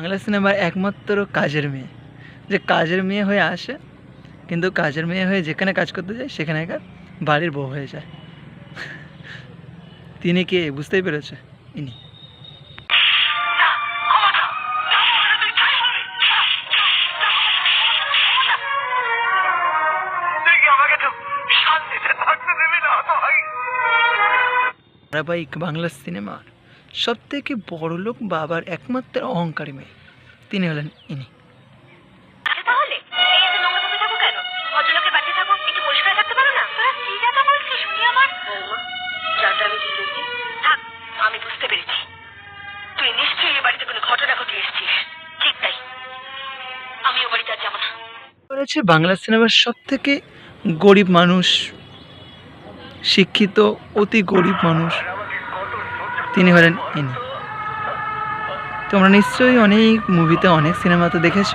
বাংলা সিনেমার একমাত্র কাজের মেয়ে। যে কাজের মেয়ে হয়ে আসে, কিন্তু কাজের মেয়ে হয়ে যেখানে কাজ করতে যায়, সেখানে সেখানেকার বাড়ির বউ হয়ে যায়। তিনি কে, বুঝতেই পেরেছে? ইনি। ধারাবাহিক বাংলা সিনেমার সব থেকে বড় লোক বাবার একমাত্র অহংকারী মেয়ে। তিনি হলেন ইনি। আমি জিতেছি থাক আমি বুঝতে পেরেছি। তুই নিশ্চয়ই এ বাড়িতে কোনো ঘটনা ঘটিয়ে এসেছিস। ঠিক তাই। আমি বাড়িতে আর যাব না। করেছে বাংলা সিনেমার সব থেকে গরিব মানুষ শিক্ষিত অতি গরিব মানুষ। তিনি হলেন ইনি। তোমরা নিশ্চয়ই অনেক মুভিতে অনেক সিনেমাতে দেখেছ।